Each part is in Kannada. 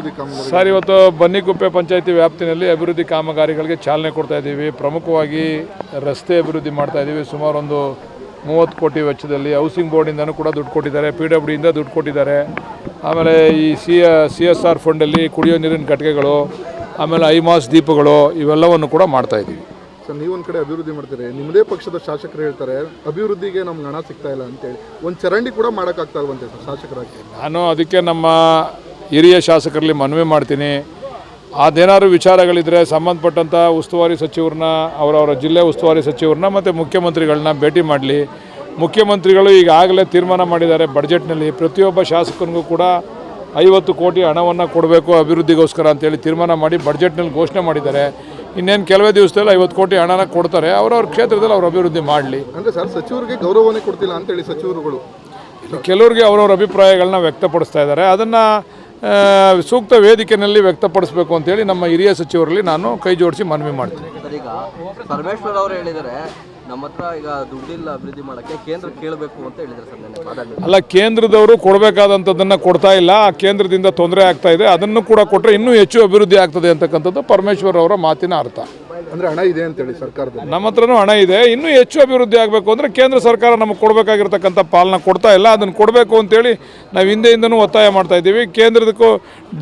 ಅಭಿವೃದ್ಧಿ ಕಾಮಗಾರಿ ಸರ್ ಇವತ್ತು ಬನ್ನಿಗುಪ್ಪೆ ಪಂಚಾಯಿತಿ ವ್ಯಾಪ್ತಿನಲ್ಲಿ ಅಭಿವೃದ್ಧಿ ಕಾಮಗಾರಿಗಳಿಗೆ ಚಾಲನೆ ಕೊಡ್ತಾ ಇದ್ದೀವಿ. ಪ್ರಮುಖವಾಗಿ ರಸ್ತೆ ಅಭಿವೃದ್ಧಿ ಮಾಡ್ತಾ ಇದ್ದೀವಿ. ಸುಮಾರು ಒಂದು ಮೂವತ್ತು ಕೋಟಿ ವೆಚ್ಚದಲ್ಲಿ ಹೌಸಿಂಗ್ ಬೋರ್ಡಿಂದನೂ ಕೂಡ ದುಡ್ಡು ಕೊಟ್ಟಿದ್ದಾರೆ. ಪಿ ಡಬ್ಲ್ಯೂ ಡಿಯಿಂದ ದುಡ್ಡು ಕೊಟ್ಟಿದ್ದಾರೆ. ಆಮೇಲೆ ಈ ಸಿ ಸಿ ಎಸ್ ಆರ್ ಫಂಡಲ್ಲಿ ಕುಡಿಯೋ ನೀರಿನ ಘಟಕಗಳು ಆಮೇಲೆ ಐಮಾಸ್ ದೀಪಗಳು ಇವೆಲ್ಲವನ್ನು ಕೂಡ ಮಾಡ್ತಾ ಇದ್ದೀವಿ. ಸರ್ ನೀವೊಂದು ಕಡೆ ಅಭಿವೃದ್ಧಿ ಮಾಡ್ತೀರಿ. ನಿಮ್ಮದೇ ಪಕ್ಷದ ಶಾಸಕರು ಹೇಳ್ತಾರೆ ಅಭಿವೃದ್ಧಿಗೆ ನಮ್ಗೆ ಹಣ ಸಿಗ್ತಾ ಇಲ್ಲ ಅಂತೇಳಿ. ಒಂದು ಚರಂಡಿ ಕೂಡ ಮಾಡೋಕ್ಕಾಗ್ತಾ ಇಲ್ವಂತೆ ಸರ್ ಶಾಸಕರಾಗಿ? ನಾನು ಅದಕ್ಕೆ ನಮ್ಮ ಹಿರಿಯ ಶಾಸಕರಲ್ಲಿ ಮನವಿ ಮಾಡ್ತೀನಿ. ಅದೇನಾದ್ರು ವಿಚಾರಗಳಿದ್ದರೆ ಸಂಬಂಧಪಟ್ಟಂಥ ಉಸ್ತುವಾರಿ ಸಚಿವರನ್ನ ಅವರವರ ಜಿಲ್ಲೆ ಉಸ್ತುವಾರಿ ಸಚಿವರನ್ನ ಮತ್ತು ಮುಖ್ಯಮಂತ್ರಿಗಳನ್ನ ಭೇಟಿ ಮಾಡಲಿ. ಮುಖ್ಯಮಂತ್ರಿಗಳು ಈಗಾಗಲೇ ತೀರ್ಮಾನ ಮಾಡಿದ್ದಾರೆ ಬಜೆಟ್ನಲ್ಲಿ. ಪ್ರತಿಯೊಬ್ಬ ಶಾಸಕನಿಗೂ ಕೂಡ ಐವತ್ತು ಕೋಟಿ ಹಣವನ್ನು ಕೊಡಬೇಕು ಅಭಿವೃದ್ಧಿಗೋಸ್ಕರ ಅಂತೇಳಿ ತೀರ್ಮಾನ ಮಾಡಿ ಬಜೆಟ್ನಲ್ಲಿ ಘೋಷಣೆ ಮಾಡಿದ್ದಾರೆ. ಇನ್ನೇನು ಕೆಲವೇ ದಿವಸದಲ್ಲಿ ಐವತ್ತು ಕೋಟಿ ಹಣನ ಕೊಡ್ತಾರೆ. ಅವರವ್ರ ಕ್ಷೇತ್ರದಲ್ಲಿ ಅವ್ರು ಅಭಿವೃದ್ಧಿ ಮಾಡಲಿ. ಅಂದರೆ ಸರ್ ಸಚಿವರಿಗೆ ಗೌರವನೇ ಕೊಡ್ತಿಲ್ಲ ಅಂತೇಳಿ ಸಚಿವರುಗಳು. ಕೆಲವ್ರಿಗೆ ಅವರವ್ರ ಅಭಿಪ್ರಾಯಗಳನ್ನ ವ್ಯಕ್ತಪಡಿಸ್ತಾ ಇದ್ದಾರೆ. ಅದನ್ನು ಸೂಕ್ತ ವೇದಿಕೆಯಲ್ಲಿ ವ್ಯಕ್ತಪಡಿಸಬೇಕು ಅಂತೇಳಿ ನಮ್ಮ ಹಿರಿಯ ಸಚಿವರಲ್ಲಿ ನಾನು ಕೈ ಜೋಡಿಸಿ ಮನವಿ ಮಾಡ್ತೀನಿ. ಈಗ ಪರಮೇಶ್ವರ್ ಅವರು ಹೇಳಿದರೆ ನಮ್ಮ ಹತ್ರ ಈಗ ದುಡ್ಡಿಲ್ಲ ಅಭಿವೃದ್ಧಿ ಮಾಡಕ್ಕೆ ಕೇಂದ್ರ ಕೇಳಬೇಕು ಅಂತ ಹೇಳಿದ್ದಾರೆ ಸರ್ ನೆನ್ನೆ ಅಲ್ಲ ಕೇಂದ್ರದವರು ಕೊಡಬೇಕಾದಂಥದ್ದನ್ನು ಕೊಡ್ತಾ ಇಲ್ಲ ಆ ಕೇಂದ್ರದಿಂದ ತೊಂದರೆ ಆಗ್ತಾ ಇದೆ ಅದನ್ನು ಕೂಡ ಕೊಟ್ಟರೆ ಇನ್ನೂ ಹೆಚ್ಚು ಅಭಿವೃದ್ಧಿ ಆಗ್ತದೆ ಅಂತಕ್ಕಂಥದ್ದು ಪರಮೇಶ್ವರ್ ಅವರ ಮಾತಿನ ಅರ್ಥ. ಅಂದ್ರೆ ಹಣ ಇದೆ ಅಂತೇಳಿ ಸರ್ಕಾರದ ನಮ್ಮ ಹತ್ರನೂ ಹಣ ಇದೆ. ಇನ್ನೂ ಹೆಚ್ಚು ಅಭಿವೃದ್ಧಿ ಆಗಬೇಕು ಅಂದರೆ ಕೇಂದ್ರ ಸರ್ಕಾರ ನಮಗೆ ಕೊಡಬೇಕಾಗಿರ್ತಕ್ಕಂಥ ಪಾಲನ ಕೊಡ್ತಾ ಇಲ್ಲ. ಅದನ್ನು ಕೊಡಬೇಕು ಅಂತೇಳಿ ನಾವು ಹಿಂದೆಯಿಂದನೂ ಒತ್ತಾಯ ಮಾಡ್ತಾ ಇದ್ದೀವಿ. ಕೇಂದ್ರದಕ್ಕೂ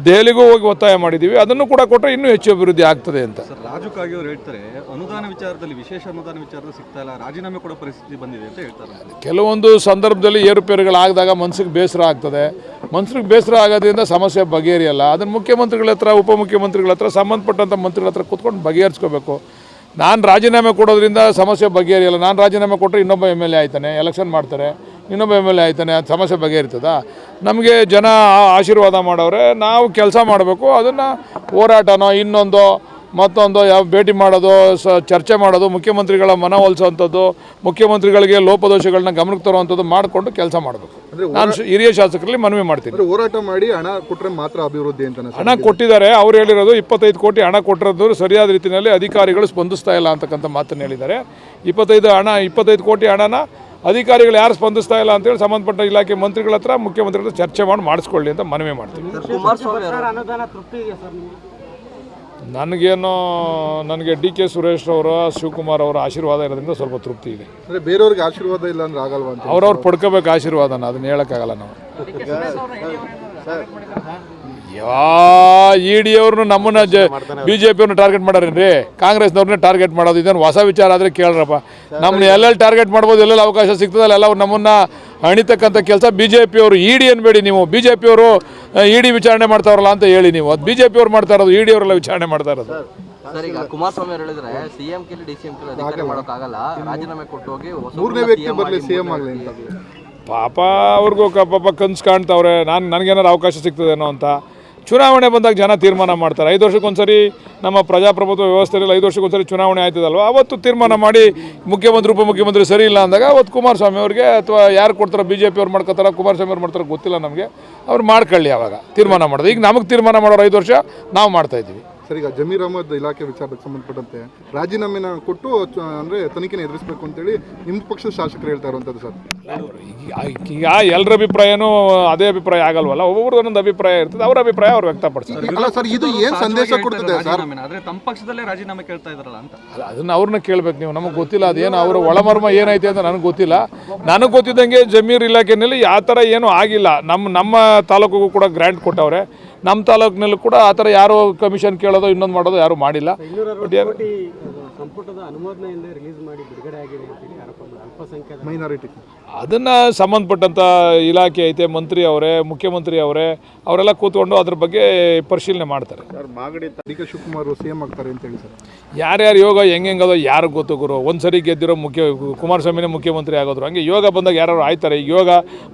ದೆಹಲಿಗೂ ಹೋಗಿ ಒತ್ತಾಯ ಮಾಡಿದ್ದೀವಿ. ಅದನ್ನು ಕೂಡ ಕೊಟ್ಟರೆ ಇನ್ನೂ ಹೆಚ್ಚು ಅಭಿವೃದ್ಧಿ ಆಗ್ತದೆ ಅಂತ. ಸರ್ ರಾಜು ಕಾಗೆ ಅವರು ಹೇಳ್ತಾರೆ ಅನುದಾನ ವಿಚಾರದಲ್ಲಿ ವಿಶೇಷ ಅನುದಾನ ವಿಚಾರದಲ್ಲಿ ಸಿಗ್ತಾ ಇಲ್ಲ. ರಾಜೀನಾಮೆ ಕೊಡೋ ಪರಿಸ್ಥಿತಿ ಬಂದಿದೆ ಅಂತ ಹೇಳ್ತಾರೆ. ಕೆಲವೊಂದು ಸಂದರ್ಭದಲ್ಲಿ ಏರುಪೇರುಗಳಾಗದಾಗ ಮನಸ್ಸಿಗೆ ಬೇಸರ ಆಗ್ತದೆ. ಮನ್ಸಿಗೆ ಬೇಸರ ಆಗೋದ್ರಿಂದ ಸಮಸ್ಯೆ ಬಗೆಹರಿಯಲ್ಲ. ಅದನ್ನು ಮುಖ್ಯಮಂತ್ರಿಗಳ ಹತ್ರ, ಉಪಮುಖ್ಯಮಂತ್ರಿಗಳ ಹತ್ರ ಸಂಬಂಧಪಟ್ಟಂಥ ಮಂತ್ರಿಗಳ ಹತ್ರ ಕೂತ್ಕೊಂಡು ಬಗೆಹರಿಸ್ಕೋಬೇಕು. ನಾನು ರಾಜೀನಾಮೆ ಕೊಡೋದ್ರಿಂದ ಸಮಸ್ಯೆ ಬಗೆಹರಿಯಲ್ಲ. ನಾನು ರಾಜೀನಾಮೆ ಕೊಟ್ಟರೆ ಇನ್ನೊಬ್ಬ ಎಂ ಎಲ್ ಎ ಆಯ್ತಾನೆ ಎಲೆಕ್ಷನ್ ಮಾಡ್ತಾರೆ, ಇನ್ನೊಬ್ಬ ಎಂ ಎಲ್ ಎ ಆಯ್ತಾನೆ, ಅದು ಸಮಸ್ಯೆ ಬಗೆಹರಿತದ? ನಮಗೆ ಜನ ಆಶೀರ್ವಾದ ಮಾಡೋರೆ, ನಾವು ಕೆಲಸ ಮಾಡಬೇಕು, ಅದನ್ನು ಹೋರಾಟನೋ ಇನ್ನೊಂದು ಮತ್ತೊಂದು ಯಾವ ಭೇಟಿ ಮಾಡೋದು ಸ ಚರ್ಚೆ ಮಾಡೋದು ಮುಖ್ಯಮಂತ್ರಿಗಳ ಮನವೊಲಿಸುವಂಥದ್ದು ಮುಖ್ಯಮಂತ್ರಿಗಳಿಗೆ ಲೋಪದೋಷಗಳನ್ನ ಗಮನಕ್ಕೆ ತರುವಂಥದ್ದು ಮಾಡಿಕೊಂಡು ಕೆಲಸ ಮಾಡಬೇಕು. ನಾನು ಶ- ಹಿರಿಯ ಶಾಸಕರಲ್ಲಿ ಮನವಿ ಮಾಡ್ತೀನಿ. ಹೋರಾಟ ಮಾಡಿ ಹಣ ಕೊಟ್ಟರೆ ಮಾತ್ರ ಅಭಿವೃದ್ಧಿ ಅಂತ ಹಣ ಕೊಟ್ಟಿದ್ದಾರೆ ಅವ್ರು ಹೇಳಿರೋದು ಇಪ್ಪತ್ತೈದು ಕೋಟಿ ಹಣ ಕೊಟ್ಟಿರೋದು ಸರಿಯಾದ ರೀತಿಯಲ್ಲಿ ಅಧಿಕಾರಿಗಳು ಸ್ಪಂದಿಸ್ತಾ ಇಲ್ಲ ಅಂತಕ್ಕಂಥ ಮಾತನ್ನು ಹೇಳಿದ್ದಾರೆ. ಇಪ್ಪತ್ತೈದು ಹಣ ಇಪ್ಪತ್ತೈದು ಕೋಟಿ ಹಣನ ಅಧಿಕಾರಿಗಳು ಯಾರು ಸ್ಪಂದಿಸ್ತಾ ಇಲ್ಲ ಅಂತೇಳಿ ಸಂಬಂಧಪಟ್ಟ ಇಲಾಖೆ ಮಂತ್ರಿಗಳ ಹತ್ರ ಮುಖ್ಯಮಂತ್ರಿಗಳ ಚರ್ಚೆ ಮಾಡಿ ಮಾಡಿಸ್ಕೊಳ್ಳಿ ಅಂತ ಮನವಿ ಮಾಡ್ತೀನಿ. ನನಗೇನೋ ನನಗೆ ಡಿ ಕೆ ಸುರೇಶ್ ಅವರು ಶಿವಕುಮಾರ್ ಅವರ ಆಶೀರ್ವಾದ ಇರೋದ್ರಿಂದ ಸ್ವಲ್ಪ ತೃಪ್ತಿ ಇದೆ. ಅಂದ್ರೆ ಬೇರೆಯವ್ರಿಗೆ ಆಶೀರ್ವಾದ ಇಲ್ಲ ಅಂದ್ರೆ ಆಗಲ್ವಾ ಅಂತ ಅವ್ರವ್ರು ಪಡ್ಕೋಬೇಕು ಆಶೀರ್ವಾದನ ಅದನ್ನ ಹೇಳೋಕ್ಕಾಗಲ್ಲ ನಾವು. ಯಾ ಇ ಡಿ ಅವ್ರನ್ನ ನಮ್ಮನ್ನ ಜ ಬಿ ಜೆ ಪಿಯವ್ರನ್ನ ಟಾರ್ಗೆಟ್ ಮಾಡಾರೇನ್ರಿ? ಕಾಂಗ್ರೆಸ್ನವ್ರನ್ನೇ ಟಾರ್ಗೆಟ್ ಮಾಡೋದು. ಇದನ್ನು ಹೊಸ ವಿಚಾರ ಆದರೆ ಕೇಳ್ರಪ್ಪ. ನಮ್ಮನ್ನ ಎಲ್ಲೆಲ್ಲಿ ಟಾರ್ಗೆಟ್ ಮಾಡ್ಬೋದು ಎಲ್ಲೆಲ್ಲಿ ಅವಕಾಶ ಸಿಗ್ತದಲ್ಲ ಎಲ್ಲ ಅವ್ರು ನಮ್ಮನ್ನ ಹಣಿತಕ್ಕಂಥ ಕೆಲಸ ಬಿ ಜೆ ಪಿಯವರು ಇ ಡಿ ಅನ್ಬೇಡಿ ನೀವು. ಬಿ ಜೆ ಪಿಯವರು ಇ ಡಿ ವಿಚಾರಣೆ ಮಾಡ್ತಾರಲ್ಲ ಅಂತ ಹೇಳಿ ನೀವು. ಅದು ಬಿ ಜೆ ಪಿಯವ್ರು ಮಾಡ್ತಾ ಇರೋದು ಇ ಡಿ ಅವರೆಲ್ಲ ವಿಚಾರಣೆ ಮಾಡ್ತಾ ಇರೋದು. ಸರ್ ಈಗ ಕುಮಾರಸ್ವಾಮಿ ಅವರು ಹೇಳಿದ್ರೆ ಸಿಎಂ ಕೇಳಿ ಡಿ ಸಿ ಎಂ ಕೇಳಿ ಅಧಿಕಾರ ಮಾಡೋಕ್ಕಾಗಲ್ಲ. ರಾಜೀನಾಮೆ ಕೊಟ್ಟು ಹೋಗಿ ಮೂರನೇ ವ್ಯಕ್ತಿ ಬರಲಿ ಸಿಎಂ ಆಗಲಿ ಅಂತ. ಪಾಪ ಅವ್ರಿಗೂ ಪಾಪ ಕನ್ಸು ಕಾಣ್ತಾವ್ರೆ. ನಾನು ನನಗೇನಾರು ಅವಕಾಶ ಸಿಗ್ತದೇನೋ ಅಂತ. ಚುನಾವಣೆ ಬಂದಾಗ ಜನ ತೀರ್ಮಾನ ಮಾಡ್ತಾರೆ. ಐದು ವರ್ಷಕ್ಕೊಂದ್ಸರಿ ನಮ್ಮ ಪ್ರಜಾಪ್ರಭುತ್ವ ವ್ಯವಸ್ಥೆಯಲ್ಲಿ ಐದು ವರ್ಷಕ್ಕೊಂದ್ಸರಿ ಚುನಾವಣೆ ಆಯ್ತದಲ್ವ? ಅವತ್ತು ತೀರ್ಮಾನ ಮಾಡಿ ಮುಖ್ಯಮಂತ್ರಿ, ಉಪಮುಖ್ಯಮಂತ್ರಿ ಸರಿ ಇಲ್ಲ ಅಂದಾಗ ಅವತ್ತು ಕುಮಾರಸ್ವಾಮಿ ಅವ್ರಿಗೆ ಅಥವಾ ಯಾರು ಕೊಡ್ತಾರೆ ಬಿ ಜೆ ಪಿ ಅವ್ರು ಮಾಡ್ಕೋತಾರ, ಕುಮಾರಸ್ವಾಮಿ ಅವ್ರು ಮಾಡ್ತಾರೋ ಗೊತ್ತಿಲ್ಲ ನಮಗೆ. ಅವ್ರು ಮಾಡ್ಕೊಳ್ಳಿ ಅವಾಗ. ತೀರ್ಮಾನ ಮಾಡೋದು. ಈಗ ನಮಗೆ ತೀರ್ಮಾನ ಮಾಡೋರು ಐದು ವರ್ಷ, ನಾವು ಮಾಡ್ತಾ ಇದ್ದೀವಿ. ಸರ್ ಈಗ ಜಮೀರ್ ಅಹಮದ್ ಇಲಾಖೆ ವಿಚಾರಕ್ಕೆ ಸಂಬಂಧಪಟ್ಟಂತೆ ರಾಜೀನಾಮೆನ ಕೊಟ್ಟು ಅಂದ್ರೆ ತನಿಖೆನ ಎದುರಿಸಬೇಕು ಅಂತೇಳಿ ನಿಮ್ಮ ಪಕ್ಷದ ಶಾಸಕರು ಹೇಳ್ತಾ ಇರುವಂಥದ್ದು ಸರ್. ಈಗ- ಈಗ ಎಲ್ಲರ ಅಭಿಪ್ರಾಯನೂ ಅದೇ ಅಭಿಪ್ರಾಯ ಆಗಲ್ವಲ್ಲ? ಒಬ್ಬೊಬ್ರು ಒಂದೊಂದು ಅಭಿಪ್ರಾಯ ಇರ್ತದೆ ಅವ್ರ ಅಭಿಪ್ರಾಯ ಅವ್ರು ವ್ಯಕ್ತಪಡಿಸ್ತಾರೆ. ಅಲ್ಲ ಸರ್ ಇದು ಏನ್ ಸಂದೇಶ ಕೊಡ್ತದೆ ಸರ್? ರಾಜೀನಾಮೆನ ಆದ್ರೆ ತಮ್ಮ ಪಕ್ಷದಲ್ಲೇ ರಾಜೀನಾಮೆ ಕೇಳ್ತಾ ಇದ್ರಲ್ಲ ಅಂತ. ಅಲ್ಲ, ಅದನ್ನ ಅವ್ರನ್ನ ಕೇಳ್ಬೇಕು ನೀವು. ನಮಗೆ ಗೊತ್ತಿಲ್ಲ ಅದೇನು ಅವರ ಒಳಮರ್ಮ ಏನೈತೆ ಅಂತ ನನಗೆ ಗೊತ್ತಿಲ್ಲ. ನನಗೆ ಗೊತ್ತಿದ್ದಂಗೆ ಜಮೀರ್ ಇಲಾಖೆಯಲ್ಲಿ ಯಾವ ಥರ ಏನೂ ಆಗಿಲ್ಲ. ನಮ್ಮ ನಮ್ಮ ತಾಲೂಕಿಗೂ ಕೂಡ ಗ್ರ್ಯಾಂಟ್ ಕೊಟ್ಟವ್ರೆ. ನಮ್ಮ ತಾಲೂಕಿನಲ್ಲೂ ಕೂಡ ಆ ಥರ ಯಾರು ಕಮಿಷನ್ ಕೇಳೋದು ಇನ್ನೊಂದು ಮಾಡೋದು ಯಾರು ಮಾಡಿಲ್ಲ. ಬಟ್ ಯಾರು ಸಂಪುಟದ ಅನುಮೋದನೆ ಇಲ್ಲದೆ ರಿಲೀಸ್ ಮಾಡಿ ಬಿಡುಗಡೆ ಆಗಿದೆ ಅಂತೇಳಿ ಆರೋಪ ಅಲ್ಪಸಂಖ್ಯಾತ ಮೈನಾರಿಟಿ ಅದನ್ನು ಸಂಬಂಧಪಟ್ಟಂಥ ಇಲಾಖೆ ಐತೆ ಮಂತ್ರಿ ಅವರೇ ಮುಖ್ಯಮಂತ್ರಿ ಅವರೇ ಅವರೆಲ್ಲ ಕೂತ್ಕೊಂಡು ಅದ್ರ ಬಗ್ಗೆ ಪರಿಶೀಲನೆ ಮಾಡ್ತಾರೆ. ಡಿ ಕೆ ಶಿವಕುಮಾರ್ ಸಿಎಂ ಆಗ್ತಾರೆ ಅಂತ ಹೇಳಿ ಸರ್. ಯಾರ್ಯಾರು ಯೋಗ ಹೆಂಗೆಂಗದೋ ಯಾರು ಗೊತ್ತು ಗುರು? ಒಂದು ಸರಿ ಗೆದ್ದಿರೋ ಮುಖ್ಯ ಕುಮಾರಸ್ವಾಮಿನೇ ಮುಖ್ಯಮಂತ್ರಿ ಆಗೋದ್ರು. ಹಂಗೆ ಯೋಗ ಬಂದಾಗ ಯಾರು ಆಯ್ತಾರೆ? ಈಗ ಯೋಗ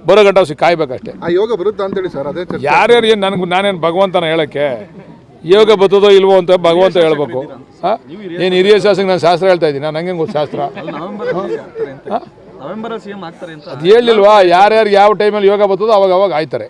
ಬರೋ ಗಂಟೆ ಸಿ ಕಾಯ್ಬೇಕಷ್ಟೇ. ಆ ಯೋಗ ಬರುತ್ತಾ ಅಂತೇಳಿ ಸರ್ ಅದೇ ಚರ್ಚೆ. ಯಾರ್ಯಾರು ಏನು ನನಗೆ ನಾನೇನು ಭಗವಂತನ ಹೇಳಕ್ಕೆ? ಯೋಗ ಬತ್ತದೋ ಇಲ್ವೋ ಅಂತ ಭಗವಂತ ಹೇಳ್ಬೇಕು. ಹಾಂ? ಏನು ಹಿರಿಯ ಶಾಸಕ ನಾನು ಶಾಸ್ತ್ರ ಹೇಳ್ತಾ ಇದ್ದೀನಿ. ನಾನು ಹಂಗೆ ಗೊತ್ತು ಶಾಸ್ತ್ರ? ಅದು ಹೇಳಿಲ್ವಾ? ಯಾರ್ಯಾರು ಯಾವ ಟೈಮಲ್ಲಿ ಯೋಗ ಬತ್ತದೋ ಅವಾಗ ಅವಾಗ ಆಯ್ತಾರೆ.